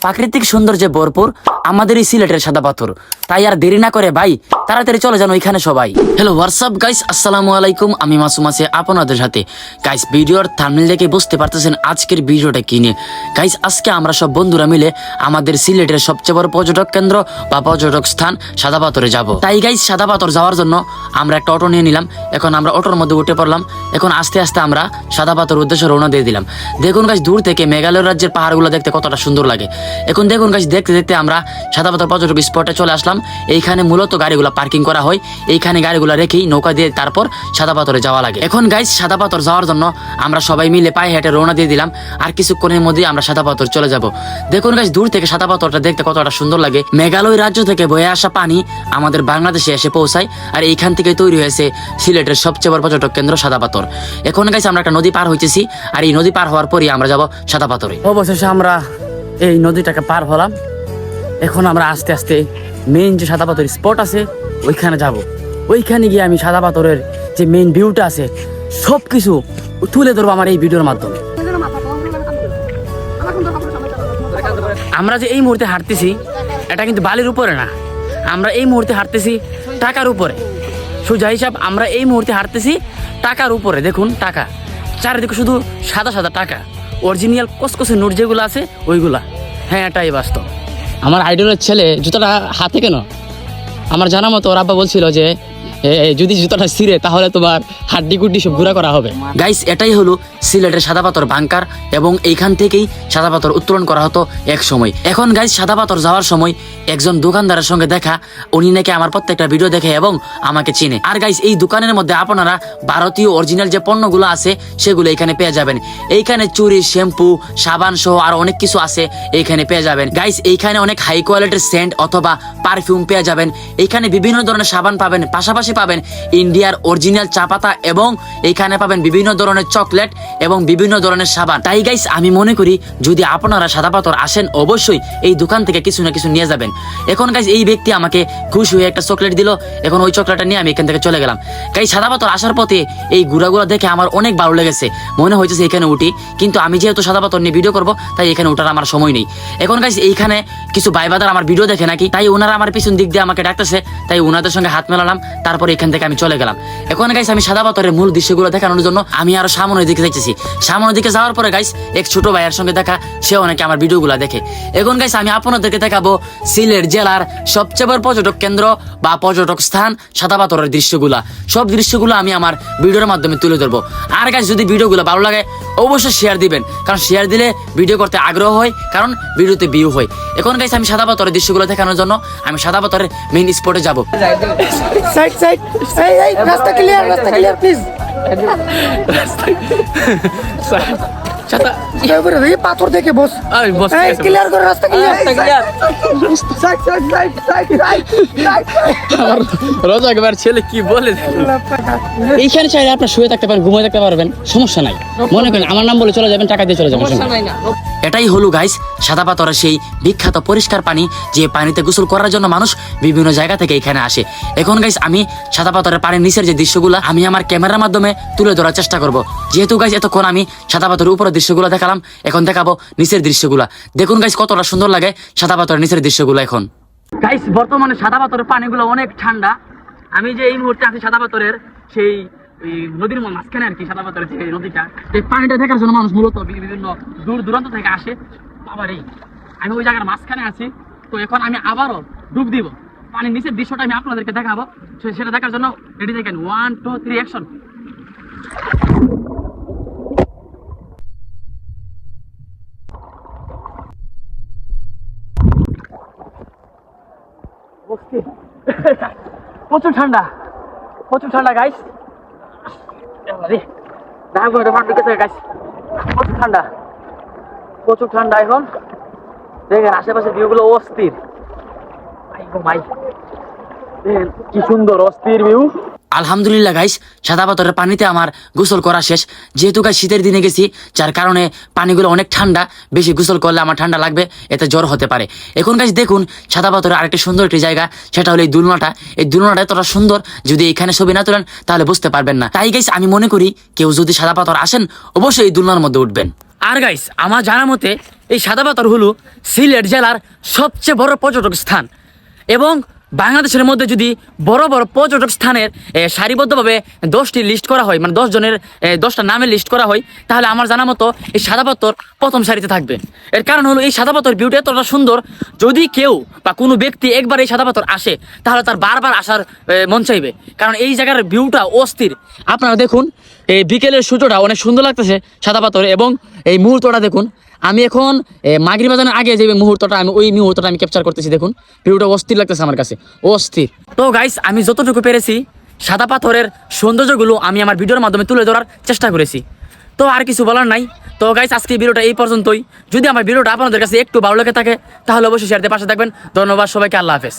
প্রাকৃতিক সৌন্দর্যে ভরপুর আমাদের এই সিলেটের সাদা পাথর। তাই আর দেরি না করে ভাই, তাড়াতাড়ি চলে যান ওইখানে সবাই। হ্যালো হোয়াটসঅ্যাপ গাইস আসসালামু আলাইকুম। আমি মাসুম আছি আপনাদের সাথে। গাইস ভিডিওর থামনেল দেখে বুঝতে পারতেছেন আজকের ভিডিওটা কি নিয়ে। গাইস আজকে আমরা সব বন্ধুরা মিলে আমাদের সিলেটের সবচেয়ে বড় পর্যটক কেন্দ্র বা পর্যটক স্থান সাদা পাথরে যাব। তাই গাইস সাদা পাথর যাওয়ার জন্য আমরা একটা অটো নিয়ে নিলাম। এখন আমরা অটোর মধ্যে উঠে পড়লাম। এখন আস্তে আস্তে আমরা সাদা পাথর উদ্দেশ্যে রওনা দিয়ে দিলাম। দেখুন গাছ দূর থেকে মেঘালয় রাজ্যের পাহাড়গুলো দেখতে কতটা সুন্দর লাগে। এখন দেখুন গাছ দেখতে দেখতে আমরা সাদা পাথর পর্যটক স্পটে চলে আসলাম। এইখানে মূলত গাড়িগুলো পার্কিং করা হয়। এইখানে গাড়িগুলো রেখেই নৌকা দিয়ে তারপর সাদা পাথরে যাওয়া লাগে। এখন গাইজ সাদা পাথর যাওয়ার জন্য আমরা সবাই মিলে পায়ে হেঁটে রওনা দিয়ে দিলাম। আর কিছুক্ষণের মধ্যেই আমরা সাদা পাথর চলে যাব। দেখুন গাছ দূর থেকে সাদা পাথরটা দেখতে কতটা সুন্দর লাগে। মেঘালয় রাজ্য থেকে বয়ে আসা পানি আমাদের বাংলাদেশে এসে পৌঁছায়। আর এইখান থেকে তৈরি হয়েছে সিলেটের সবচেয়ে বড় পর্যটক কেন্দ্র সাদা পাথর এখন গাইছে আমরা একটা নদী পার হইতেছি। আর এই নদী পার হওয়ার পরই আমরা যাব সাদা পাথরে অবশেষে আমরা এই নদীটাকে পার হলাম। এখন আমরা আস্তে আস্তে মেইন যে সাদা পাথরের স্পট আছে, ওইখানে যাব। ওইখানে গিয়ে আমি সাদা পাথরের যে মেইন ভিউটা আছে সব কিছু তুলে ধরবো আমার এই ভিডিওর মাধ্যমে। আমরা যে এই মুহূর্তে হাঁটতেছি, এটা কিন্তু বালির উপরে না। আমরা এই মুহূর্তে হাঁটতেছি টাকার উপরে। সোজা হিসাব, আমরা এই মুহূর্তে হাঁটতেছি টাকার উপরে। দেখুন, টাকা। চারিদিকে শুধু সাদা সাদা টাকা। অরিজিনাল কসকসে নোট যেগুলো আছে, ওইগুলা। হ্যাঁ এটাই বাস্তব। আমার আইডলের ছেলে জুতোটা হাতে কেন? আমার জানা মতো ওর আব্বা বলছিল যে যদি জুতাটা ছিঁড়ে, তাহলে তোমার হাড্ডি গুড্ডি সব ঘুরা করা হবে। গাইস এটাই হলো সিলেটের সাদা পাথর বাংকার এবং এইখান থেকেই সাদা পাথর উত্তোলন করা হতো এক সময়। এখন গাইস সাদা পাথর যাওয়ার সময় একজন দোকানদারের সঙ্গে দেখা, উনি নাকি আমার প্রত্যেকটা ভিডিও দেখে এবং আমাকে চিনে। আর গাইস এই দোকানের মধ্যে আপনারা ভারতীয় অরিজিনাল যে পণ্যগুলো আছে, সেগুলো এখানে পেয়ে যাবেন। এইখানে চুরি, শ্যাম্পু, সাবান সহ আর অনেক কিছু আছে এইখানে পেয়ে যাবেন। গাইস এইখানে অনেক হাই কোয়ালিটির সেন্ট অথবা পারফিউম পেয়ে যাবেন। এইখানে বিভিন্ন ধরনের সাবান পাবেন। পাশাপাশি পাবেন। ইন্ডিয়ার অরিজিনাল চা পাতা এবং এইখানে পাবেন বিভিন্ন ধরনের চকলেট এবং বিভিন্ন ধরনের সাবান। তাই গাইস আমি মনে করি যদি আপনারা সাদা পাথর আসেন, অবশ্যই এই দোকান থেকে কিছু না কিছু নিয়ে যাবেন। এখন গাইস এই ব্যক্তি আমাকে খুশি হয়ে একটা চকলেট দিল। এখন ওই চকলেটটা নিয়ে আমি এখান থেকে চলে গেলাম। গাইস সাদা পাথর আসার পথে এই গুড়াগুলো দেখে আমার অনেক ভালো লেগেছে। মনে হয়েছে এখানে উঠি, কিন্তু আমি যেহেতু সাদা পাথর নিয়ে ভিডিও করব, তাই এখানে ওঠার আমার সময় নেই। এখন গাইস এইখানে কিছু বাইবাদার আমার ভিডিও দেখে নাকি, তাই ওনারা আমার পিছন দিক দিয়ে আমাকে ডাকতেছে, তাই ওনাদের সঙ্গে হাত মেলালাম। তারপর এখান থেকে আমি চলে গেলাম। এখন গাইস আমি সাদা পাথরের মূল দৃশ্যগুলো দেখানোর জন্য আমি আরও সামনের দিকে দেখতেছি সামনের দিকে যাওয়ার পরে গাইস এক ছোট ভাইয়ের সঙ্গে দেখা, সে অনেকে আমার ভিডিওগুলো দেখে। এখন গাইস আমি আপনাদেরকে দেখাবো সিলেট জেলার সবচেয়ে বড় পর্যটক কেন্দ্র বা পর্যটক স্থান সাদা পাথরের দৃশ্যগুলা। সব দৃশ্যগুলো আমি আমার ভিডিওর মাধ্যমে তুলে ধরবো। আর গাইস যদি ভিডিওগুলো ভালো লাগে অবশ্যই শেয়ার দিবেন। কারণ শেয়ার দিলে ভিডিও করতে আগ্রহ হয় কারণ ভিডিওতে ভিউ হয়। এখন গাইছে আমি সাদা পাথরের দৃশ্যগুলো দেখানোর জন্য আমি সাদা পাথরের মেইন স্পটে যাব। সাইড সাইড এই এই রাস্তা ক্লিয়ার রাস্তা ক্লিয়ার প্লিজ এই পাথর দেখে বস। এই, বস, এই ক্লিয়ার করে রাস্তা ক্লিয়ার রাস্তা clear। Side side side side side side. আমার রোজা একবার ছেলে কি বলে এইখানে চাইলে আপনার শুয়ে থাকতে পারেন ঘুমিয়ে থাকতে পারবেন সমস্যা নাই। মনে করেন আমার নাম বলে চলে যাবেন টাকা দিয়ে চলে যাবেন এটাই হলো গাইস সাদা পাথরের সেই বিখ্যাত পরিষ্কার পানি যে পানিতে গোসল করার জন্য মানুষ বিভিন্ন জায়গা থেকে এখানে আসে। এখন গাইস আমি সাদা পাথরের পানির নিচের যে দৃশ্যগুলো, আমি আমার ক্যামেরার মাধ্যমে তুলে ধরার চেষ্টা করব। যেহেতু গাইস এতক্ষণ আমি সাদা পাথরের উপরের দৃশ্যগুলো দেখালাম, এখন দেখাবো নিচের দৃশ্যগুলো। দেখুন গাইস কতটা সুন্দর লাগে সাদা পাথরের নিচের দৃশ্যগুলো এখন। গাইস বর্তমানে সাদা পাথরের পানিগুলো অনেক ঠান্ডা। আমি যে এই মুহূর্তে আছি সাদা পাথরের সেই ওই নদীর মাঝখানে আর কি সাদা পাথরের যে নদীটা, এই পানিটা দেখার জন্য মানুষ মূলত বিভিন্ন দূর দূরান্ত থেকে আসে। বাবার এই আমি ওই জায়গার মাঝখানে আছি, তো এখন আমি আবারও ডুব দিব। পানির নিচের দৃশ্যটা আমি আপনাদেরকে দেখাবো। সেটা দেখার জন্য রেডি দেখেন। ওয়ান টু থ্রি অ্যাকশন প্রচুর ঠান্ডা। প্রচুর ঠান্ডা গাইস প্রচুর ঠান্ডা। প্রচুর ঠান্ডা এখন। দেখেন আশেপাশে ভিউগুলো অস্থির। ভাই কি সুন্দর অস্থির ভিউ আলহামদুলিল্লাহ গাইস সাদা পাথরের পানিতে আমার গোসল করা শেষ। যেহেতু গাই শীতের দিনে গেছি, যার কারণে পানিগুলো অনেক ঠান্ডা, বেশি গোসল করলে আমার ঠান্ডা লাগবে, এতে জ্বর হতে পারে। এখন গাছ দেখুন, সাদা পাথরের আরেকটি সুন্দর একটি জায়গা, সেটা হলো এই দুলনাটা। এই দুলনাটা এতটা সুন্দর, যদি এখানে ছবি না তোলেন, তাহলে বুঝতে পারবেন না। তাই গাইস আমি মনে করি, কেউ যদি সাদা পাথর আসেন, অবশ্যই এই দুলনার মধ্যে উঠবেন। আর গাইস আমার জানা মতে, এই সাদা পাথর হলো সিলেট জেলার সবচেয়ে বড় পর্যটক স্থান। এবং বাংলাদেশের মধ্যে যদি বড় বড় পর্যটক স্থানের সারিবদ্ধভাবে দশটি লিস্ট করা হয় মানে দশ জনের এ, দশটা নামের লিস্ট করা হয় তাহলে আমার জানা মতো এই সাদা পাথর প্রথম সারিতে থাকবে। এর কারণ হলো এই সাদা পাথর বিউটি এতটা সুন্দর যদি কেউ বা কোনো ব্যক্তি একবার এই সাদা পাথর আসে তাহলে তার বারবার আসার মন চাইবে। কারণ এই জায়গার ভিউটা অস্থির। আপনারা দেখুন এই বিকেলের সূর্যটা অনেক সুন্দর লাগতেছে সাদা পাথরে, এবং এই মুহূর্তটা দেখুন, আমি এখন মাগরি বাজানোর আগে যে মুহূর্তটা, আমি ওই মুহূর্তটা আমি ক্যাপচার করতেছি, দেখুন, ভিউটা অস্থির লাগতেছে আমার কাছে, অস্থির। তো গাইস আমি যতটুকু পেরেছি, সাদা পাথরের সৌন্দর্যগুলো আমি আমার ভিডিওর মাধ্যমে তুলে ধরার চেষ্টা করেছি। তো আর কিছু বলার নাই। তো গাইস আজকে ভিডিওটা এই পর্যন্তই। যদি আমার ভিডিওটা আপনাদের কাছে একটু ভালো লেগে থাকে, তাহলে অবশ্যই শেয়ারতে পাশে থাকবেন। ধন্যবাদ সবাইকে, আল্লাহ হাফেজ।